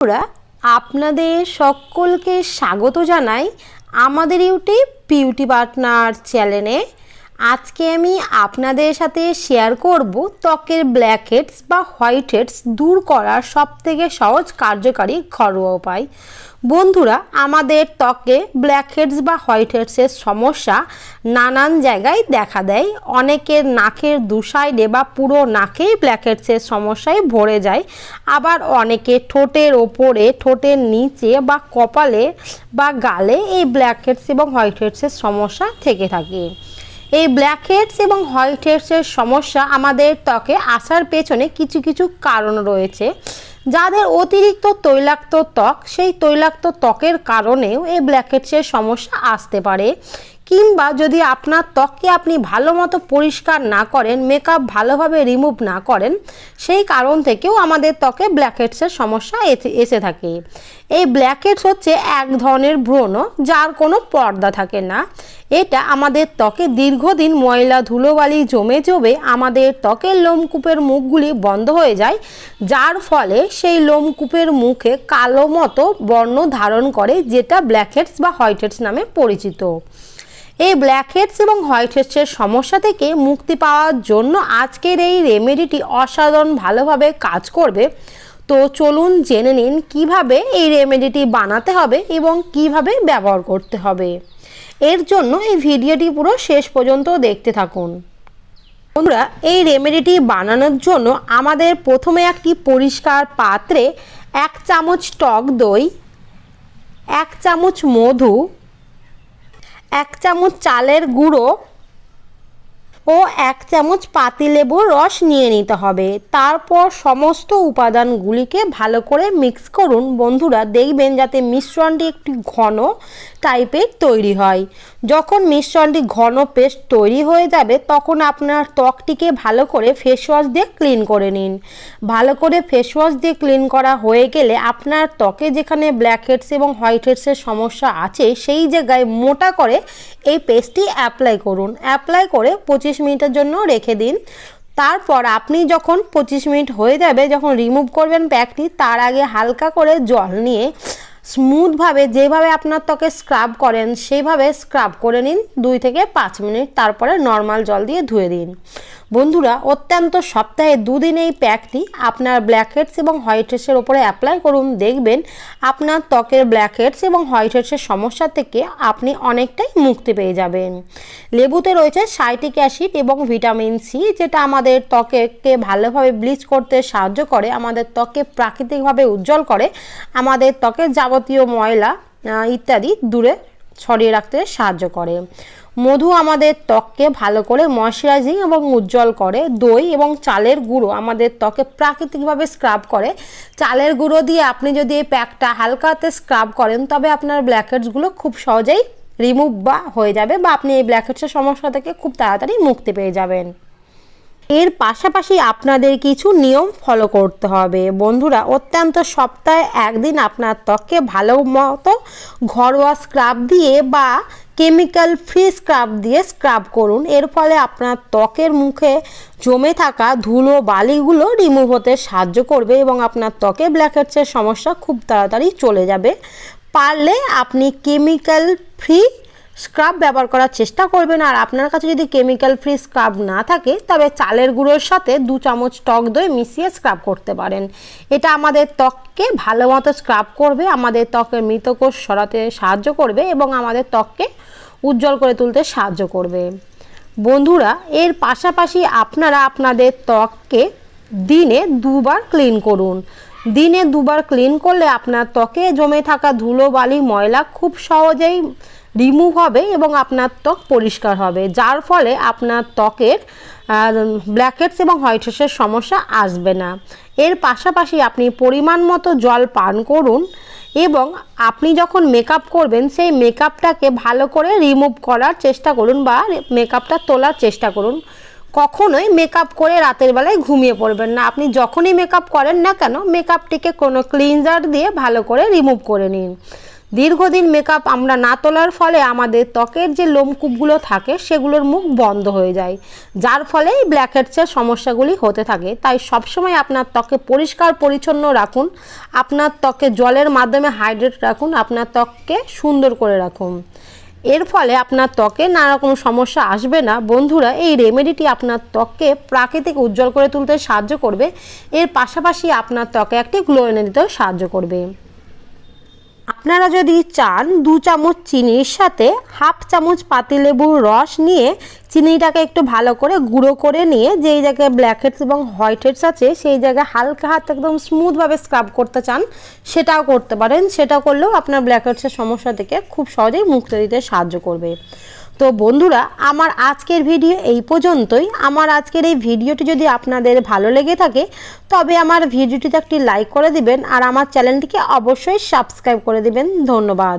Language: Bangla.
বন্ধুরা আপনাদের সকলকে স্বাগত জানাই আমাদের ইউটিউব বিউটি পার্টনার চ্যানেলে আজকে আমি আপনাদের সাথে শেয়ার করব ত্বকের ব্ল্যাক হেডস বা হোয়াইট হেডস দূর করার সবথেকে সহজ কার্যকারী ঘরোয়া উপায়। বন্ধুরা, আমাদের ত্বকে ব্ল্যাক হেডস বা হোয়াইট হেডসের সমস্যা নানান জায়গায় দেখা দেয়। অনেকের নাকের দু সাইডে বা পুরো নাকেই ব্ল্যাক হেডসের সমস্যায় ভরে যায়। আবার অনেকে ঠোঁটের ওপরে, ঠোঁটের নিচে বা কপালে বা গালে এই ব্ল্যাক হেডস এবং হোয়াইট হেডসের সমস্যা থেকে থাকে। এই ব্ল্যাক হেডস এবং হোয়াইট হেডসের সমস্যা আমাদের ত্বকে আসার পেছনে কিছু কিছু কারণ রয়েছে। যাদের অতিরিক্ত তৈলাক্ত ত্বক, সেই তৈলাক্ত ত্বকের কারণেও এই ব্ল্যাক হেডসের সমস্যা আসতে পারে। কিংবা যদি আপনার ত্বককে আপনি ভালো মতো পরিষ্কার না করেন মেকআপ ভালোভাবে রিমুভ না করেন, সেই কারণ থেকেও আমাদের ত্বকে ব্ল্যাকহেডসের সমস্যা এসে থাকে। এই ব্ল্যাকহেডস হচ্ছে এক ধরনের ব্রণ যার কোনো পর্দা থাকে না। এটা আমাদের ত্বকে দীর্ঘদিন ময়লা, ধুলোবালি জমে জমে আমাদের ত্বকের লোমকূপের মুখগুলি বন্ধ হয়ে যায়, যার ফলে সেই লোমকূপের মুখে কালো মতো বর্ণ ধারণ করে, যেটা ব্ল্যাকহেডস বা হোয়াইটহেডস নামে পরিচিত। এই ব্ল্যাক হেডস এবং হোয়াইট হেডসের সমস্যা থেকে মুক্তি পাওয়ার জন্য আজকের এই রেমেডিটি অসাধারণ ভালোভাবে কাজ করবে। তো চলুন জেনে নিন কীভাবে এই রেমেডিটি বানাতে হবে এবং কীভাবে ব্যবহার করতে হবে। এর জন্য এই ভিডিওটি পুরো শেষ পর্যন্ত দেখতে থাকুন। বন্ধুরা, এই রেমেডিটি বানানোর জন্য আমাদের প্রথমে একটি পরিষ্কার পাত্রে এক চামচ টক দই, এক চামচ মধু এক চামচ চালের গুঁড়ো ও এক চামচ পাতিলেবুর রস নিয়ে নিতে হবে। তারপর সমস্ত উপাদানগুলিকে ভালো করে মিক্স করুন। বন্ধুরা, দেখবেন যাতে মিশ্রণটি একটি ঘন টাইপের তৈরি হয়। যখন মিশ্রণটি ঘন পেস্ট তৈরি হয়ে যাবে, তখন আপনার ত্বকটিকে ভালো করে ফেস ওয়াশ দিয়ে ক্লিন করে নিন। ভালো করে ফেস ওয়াশ দিয়ে ক্লিন করা হয়ে গেলে আপনার ত্বকে যেখানে ব্ল্যাক হেডস এবং হোয়াইট হেডসের সমস্যা আছে, সেই জায়গায় মোটা করে এই পেস্টটি অ্যাপ্লাই করুন। অ্যাপ্লাই করে পঁচিশ মিনিটের জন্য রেখে দিন। তারপর আপনি যখন পঁচিশ মিনিট হয়ে যাবে, যখন রিমুভ করবেন প্যাকটি তার আগে হালকা করে জল নিয়ে স্মুথভাবে যেভাবে আপনার ত্বকে স্ক্রাব করেন, সেইভাবে স্ক্রাব করে নিন দুই থেকে পাঁচ মিনিট। তারপরে নর্মাল জল দিয়ে ধুয়ে দিন। বন্ধুরা, অত্যন্ত সপ্তাহে দুদিন এই প্যাকটি আপনার ব্ল্যাক হেডস এবং হোয়াইট হেডসের ওপরে অ্যাপ্লাই করুন। দেখবেন আপনার ত্বকের ব্ল্যাক হেডস এবং হোয়াইট হেডসের সমস্যা থেকে আপনি অনেকটাই মুক্তি পেয়ে যাবেন। লেবুতে রয়েছে সাইটিক অ্যাসিড এবং ভিটামিন সি যেটা আমাদের ত্বকেকে ভালোভাবে ব্লিচ করতে সাহায্য করে, আমাদের ত্বকে প্রাকৃতিকভাবে উজ্জ্বল করে, আমাদের ত্বকের যাবতীয় ময়লা ইত্যাদি দূরে ছড়িয়ে রাখতে সাহায্য করে। মধু আমাদের ত্বককে ভালো করে ময়শ্চারাইজিং এবং উজ্জ্বল করে। দই এবং চালের গুঁড়ো আমাদের ত্বকে প্রাকৃতিকভাবে স্ক্রাব করে। চালের গুঁড়ো দিয়ে আপনি যদি এই প্যাকটা হালকাতে স্ক্রাব করেন, তবে আপনার ব্ল্যাকেটসগুলো খুব সহজেই রিমুভ বা হয়ে যাবে বা আপনি এই ব্ল্যাকেটসের সমস্যা থেকে খুব তাড়াতাড়ি মুক্তি পেয়ে যাবেন। এর পাশাপাশি আপনাদের কিছু নিয়ম ফলো করতে হবে। বন্ধুরা, অত্যন্ত সপ্তাহে একদিন আপনার ত্বককে ভালো মতো ঘরোয়া স্ক্রাব দিয়ে বা কেমিক্যাল ফ্রি স্ক্রাব দিয়ে স্ক্রাব করুন। এর ফলে আপনার ত্বকের মুখে জমে থাকা ধুলো বালিগুলো রিমুভ হতে সাহায্য করবে এবং আপনার ত্বকে ব্ল্যাকহেডসের সমস্যা খুব তাড়াতাড়ি চলে যাবে। পারলে আপনি কেমিক্যাল ফ্রি স্ক্রাব ব্যবহার করার চেষ্টা করবেন। আর আপনার কাছে যদি কেমিক্যাল ফ্রি স্ক্রাব না থাকে, তবে চালের গুঁড়োর সাথে দু চামচ টক দই মিশিয়ে স্ক্রাব করতে পারেন। এটা আমাদের ত্বককে ভালো মতো স্ক্রাব করবে, আমাদের ত্বকের মৃতকোষ সরাতে সাহায্য করবে এবং আমাদের ত্বককে উজ্জ্বল করে তুলতে সাহায্য করবে। বন্ধুরা, এর পাশাপাশি আপনারা আপনাদের ত্বককে দিনে দুবার ক্লিন করুন। দিনে দুবার ক্লিন করলে আপনার ত্বকে জমে থাকা ধুলো, বালি, ময়লা খুব সহজেই রিমুভ হবে এবং আপনার ত্বক পরিষ্কার হবে। যার ফলে আপনার ত্বকের ব্ল্যাকেটস এবং হোয়াইট হেডসের সমস্যা আসবে না। এর পাশাপাশি আপনি পরিমাণ মতো জল পান করুন এবং আপনি যখন মেকআপ করবেন, সেই মেকআপটাকে ভালো করে রিমুভ করার চেষ্টা করুন বা মেকআপটা তোলার চেষ্টা করুন। কখনোই মেকআপ করে রাতের বেলায় ঘুমিয়ে পড়বেন না। আপনি যখনই মেকআপ করেন না কেন মেকআপটিকে কোনো ক্লিনজার দিয়ে ভালো করে রিমুভ করে নিন। দীর্ঘদিন মেকআপ আমরা না তোলার ফলে আমাদের ত্বকের যে লোমকূপগুলো থাকে, সেগুলোর মুখ বন্ধ হয়ে যায়। যার ফলে এই ব্ল্যাকহেডসের সমস্যাগুলি হতে থাকে। তাই সবসময় আপনার ত্বকে পরিষ্কার পরিচ্ছন্ন রাখুন। আপনার ত্বকে জলের মাধ্যমে হাইড্রেট রাখুন। আপনার ত্বককে সুন্দর করে রাখুন। এর ফলে আপনার ত্বকে নানা রকম সমস্যা আসবে না। বন্ধুরা, এই রেমেডিটি আপনার ত্বককে প্রাকৃতিক উজ্জ্বল করে তুলতে সাহায্য করবে। এর পাশাপাশি আপনার ত্বকে একটি গ্লো এনে দিতেও সাহায্য করবে। আপনারা যদি চান দু চামচ চিনির সাথে হাফ চামচ পাতিলেবুর রস নিয়ে চিনিটাকে একটু ভালো করে গুঁড়ো করে নিয়ে যেই জায়গায় ব্ল্যাক হেডস এবং হোয়াইট হেডস আছে, সেই জায়গায় হালকা হাত একদম স্মুথভাবে স্ক্রাব করতে চান, সেটাও করতে পারেন। সেটা করলেও আপনার ব্ল্যাক হেডসের সমস্যা থেকে খুব সহজেই মুক্তি দিতে সাহায্য করবে। তো বন্ধুরা, আমার আজকের ভিডিও এই পর্যন্তই। আমার আজকের এই ভিডিওটি যদি আপনাদের ভালো লেগে থাকে, তবে আমার ভিডিওটিতে একটি লাইক করে দিবেন আর আমার চ্যানেলটিকে অবশ্যই সাবস্ক্রাইব করে দিবেন। ধন্যবাদ।